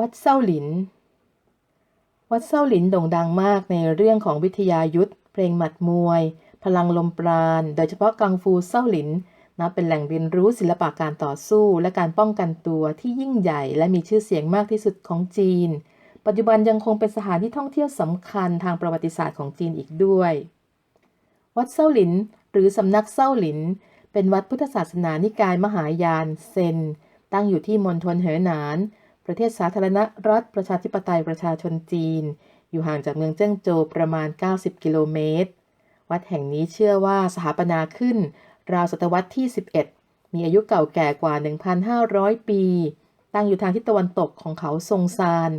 วัดเส้าหลิน วัดเส้าหลินโด่งดังมากในเรื่องของวิทยายุทธ เพลงหมัดมวย พลังลมปราณ โดยเฉพาะกังฟูเส้าหลินนับเป็นแหล่งเรียนรู้ศิลปะการต่อสู้และการป้องกันตัวที่ยิ่งใหญ่ และมีชื่อเสียงมากที่สุดของจีน ปัจจุบันยังคงเป็นสถานที่ท่องเที่ยวสำคัญทางประวัติศาสตร์ของจีนอีกด้วย วัดเส้าหลิน หรือสำนักเส้าหลิน เป็นวัดพุทธศาสนานิกายมหายานเซน ตั้งอยู่ที่มณฑลเหอหนาน ประเทศสาธารณรัฐประชาธิปไตยประชาชนจีน อยู่ห่างจากเมืองเจิ้งโจวประมาณ 90 กิโลเมตร วัดแห่งนี้เชื่อว่าสถาปนาขึ้น ราวศตวรรษที่ 11 มีอายุเก่าแก่กว่า 1,500 ปี ตั้งอยู่ทางทิศตะวันตกของเขาทรงซาน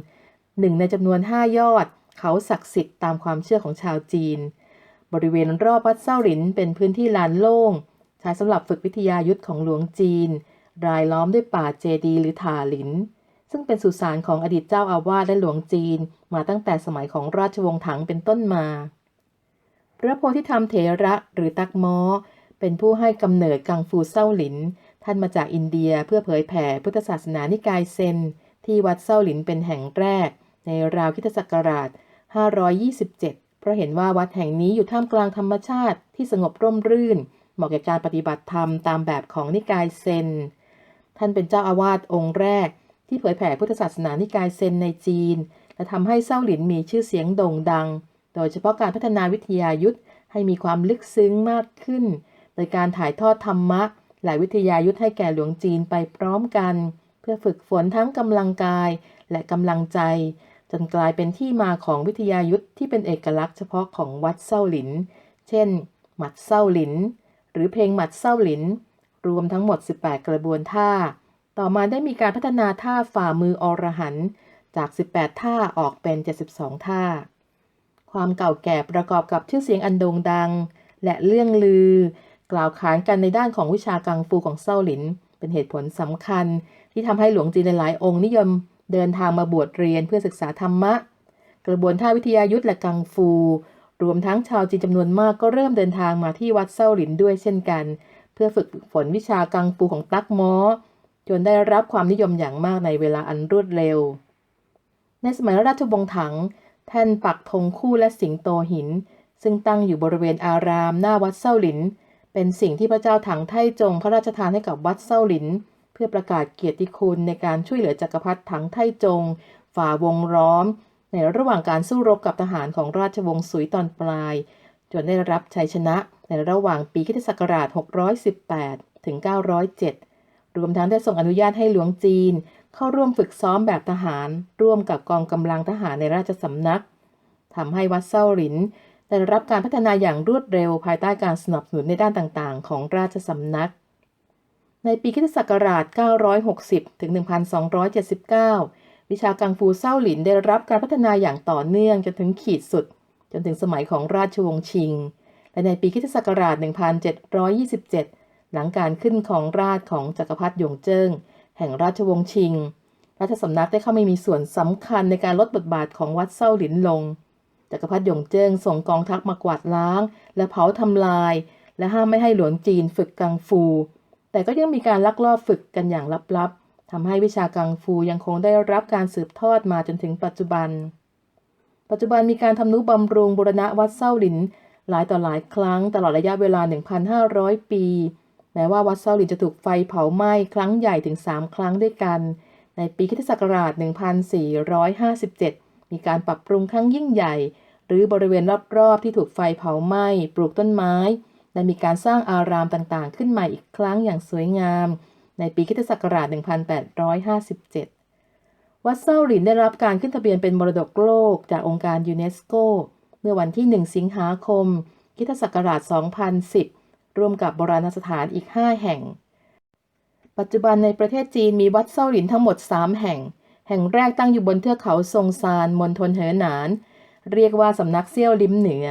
หนึ่งในจำนวน 5 ยอด เขาศักดิ์สิทธิ์ตามความเชื่อของชาวจีน บริเวณรอบวัดเส้าหลินเป็นพื้นที่ลานโล่ง ใช้สำหรับฝึกวิทยายุทธของหลวงจีน รายล้อมด้วยป่าเจดีหรือถาหลิน ซึ่งเป็นสุสานของอดีตเจ้าอาวาสและหลวงจีน มาตั้งแต่สมัยของราชวงศ์ถังเป็นต้นมา พระโพธิธรรมเถระหรือตักม้อ เป็นผู้ให้กำเนิดกังฟูเส้าหลิน ท่านมาจากอินเดียเพื่อเผยแผ่พุทธศาสนานิกายเซน ที่วัดเส้าหลินเป็นแห่งแรก ในราวคริสตศักราช 527 เพราะเห็นว่าวัดแห่งนี้อยู่ท่ามกลางธรรมชาติที่สงบร่มรื่น เหมาะแก่การปฏิบัติธรรมตามแบบของนิกายเซน ท่านเป็นเจ้าอาวาสองค์แรก ที่เผยแผ่พุทธศาสนานิกายเซนในจีน และทำให้เส้าหลินมีชื่อเสียงโด่งดัง โดยเฉพาะการพัฒนาวิทยายุทธให้มีความลึกซึ้งมากขึ้น โดยการถ่ายทอดธรรมะและวิทยายุทธให้แก่หลวงจีนไปพร้อมกัน เพื่อฝึกฝนทั้งกำลังกายและกำลังใจ จนกลายเป็นที่มาของวิทยายุทธที่เป็นเอกลักษณ์เฉพาะของวัดเส้าหลิน เช่น หมัดเส้าหลิน หรือเพลงหมัดเส้าหลิน รวมทั้งหมด 18 กระบวนท่า ต่อมาได้มีการพัฒนาท่าฝ่ามืออรหันต์จาก 18 ท่าออกเป็น 72 ท่า ความเก่าแก่ประกอบกับชื่อเสียงอันโด่งดัง และเรื่องลือ กล่าวขานกันในด้านของวิชากังฟูของเซาหลิน เป็นเหตุผลสำคัญ ที่ทำให้หลวงจีนหลายองค์นิยมเดินทางมาบวชเรียนเพื่อศึกษาธรรมะ กระบวนท่าวิทยายุทธและกังฟู รวมทั้งชาวจีนจำนวนมากก็เริ่มเดินทางมาที่วัดเซาหลินด้วยเช่นกัน เพื่อฝึกฝนวิชากังฟูของตักม้อ จนได้รับความนิยมอย่างมากในเวลาอันรวดเร็ว ในสมัยราชวงศ์ถัง แท่นปักธงคู่และสิงโตหิน ซึ่งตั้งอยู่บริเวณอารามหน้าวัดเส้าหลิน เป็นสิ่งที่พระเจ้าถังไทจงพระราชทานให้กับวัดเส้าหลิน เพื่อประกาศเกียรติคุณในการช่วยเหลือจักรพรรดิถังไทจง ฝ่าวงล้อม ในระหว่างการสู้รบกับทหารของราชวงศ์สุยตอนปลาย จนได้รับชัยชนะในระหว่างปีคศ618 ถึง 907 รวมทั้งได้ส่งอนุญาตให้หลวงจีน เข้าร่วมฝึกซ้อมแบบทหาร ร่วมกับกองกำลังทหารในราชสำนักทำให้วัดเส้าหลินได้รับการพัฒนาอย่างรวดเร็วภายใต้การสนับสนุนในด้านต่างๆ ของราชสำนัก ในปีคริสตศักราช960 ถึง 1279 วิชากังฟูเส้าหลินได้รับการพัฒนาอย่างต่อเนื่องจนถึงขีดสุด จนถึงสมัยของราชวงศ์ชิง และในปีคริสตศักราช1727 หลังการขึ้นของราชของจักรพรรดิหยงเจิ้ง แห่งราชวงศ์ชิงราชสำนักได้เข้ามามีส่วนสำคัญในการลดบทบาทของวัดเส้าหลินลง จักรพรรดิหยงเจิ้งส่งกองทัพมากวาดล้าง และเผาทำลาย และห้ามไม่ให้หลวงจีนฝึกกังฟู แต่ก็ยังมีการลักลอบฝึกกันอย่างลับๆทำให้วิชากังฟูยังคงได้รับการสืบทอดมาจนถึงปัจจุบัน ปัจจุบันมีการทำนุบำรุงบูรณะวัดเส้าหลินหลายต่อหลายครั้งตลอดระยะเวลา 1,500 ปี แม้ว่าวัดเส้าหลินจะถูกไฟเผาไหม้ครั้งใหญ่ถึง 3 ครั้งด้วยกัน ในปีคศักราช1457 มีการปรับปรุงครั้งยิ่งใหญ่ หรือบริเวณรอบๆที่ถูกไฟเผาไหม้ปลูกต้นไม้ และมีการสร้างอารามต่างๆ ขึ้นใหม่อีกครั้งอย่างสวยงาม ในปีคศักราช1857 วัดเส้าหลินได้รับการขึ้นทะเบียนเป็นมรดกโลกจากองค์การยูเนสโก เมื่อวันที่ 1 สิงหาคมคศักราช2010 ร่วมกับโบราณสถานอีก 5 แห่ง ปัจจุบันในประเทศจีนมีวัดเส้าหลินทั้งหมด 3 แห่ง แห่งแรกตั้งอยู่บนเทือกเขาซงซานมณฑลเหอหนาน เรียกว่าสำนักเซี่ยวลิมเหนือ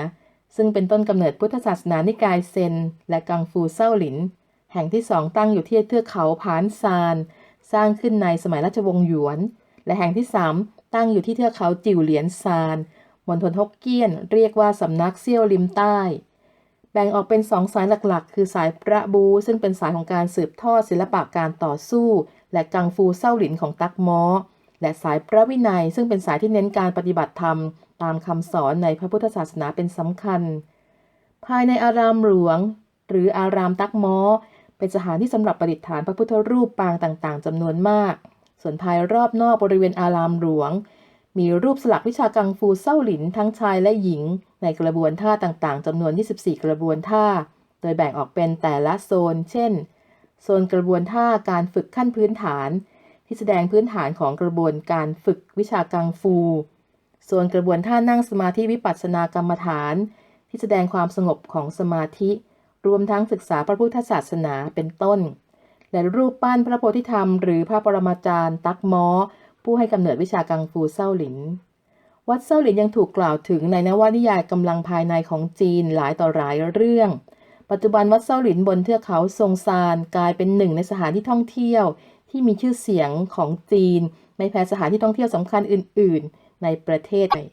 ซึ่งเป็นต้นกำเนิดพุทธศาสนานิกายเซน และกังฟูเส้าหลิน แห่งที่สองตั้งอยู่ที่เทือกเขาผานซาน สร้างขึ้นในสมัยราชวงศ์หยวน และแห่งที่สามตั้งอยู่ที่เทือกเขาจิวเหลียนซานมณฑลฮกเกี้ยน เรียกว่าสำนักเซี่ยวลิมใต้ แบ่งออกเป็นสองสายหลักๆ คือสายประบู ซึ่งเป็นสายของการสืบทอดศิลปะการต่อสู้ และกังฟูเส้าหลินของตักม้อ และสายพระวินัย ซึ่งเป็นสายที่เน้นการปฏิบัติธรรม ตามคำสอนในพระพุทธศาสนาเป็นสำคัญ ภายในอารามหลวง หรืออารามตักม้อ เป็นสถานที่สำหรับประดิษฐานพระพุทธรูปปางต่างๆจำนวนมาก ส่วนภายรอบนอกบริเวณอารามหลวง มีรูปสลักวิชากังฟูเส้าหลินทั้งชายและหญิง ในกระบวนท่าต่างๆจำนวน 24 กระบวนท่า โดยแบ่งออกเป็นแต่ละโซน เช่น โซนกระบวนท่าการฝึกขั้นพื้นฐาน ที่แสดงพื้นฐานของกระบวนการฝึกวิชากังฟู โซนกระบวนท่านั่งสมาธิวิปัสสนากรรมฐาน ที่แสดงความสงบของสมาธิ รวมทั้งศึกษาพระพุทธศาสนาเป็นต้น และรูปปั้นพระโพธิธรรม หรือพระปรมาจารย์ ตักม้อผู้ให้กำเนิดวิชากังฟูเส้าหลิน วัดเซาหลินยังถูกกล่าวถึงในนวนิยายกำลังภายในของจีนหลายต่อหลายเรื่อง ปัจจุบันวัดเซาหลินบนเทือกเขาซงซานกลายเป็นหนึ่งในสถานที่ท่องเที่ยว ที่มีชื่อเสียงของจีน ไม่แพ้สถานที่ท่องเที่ยวสำคัญอื่น ๆ ในประเทศไทย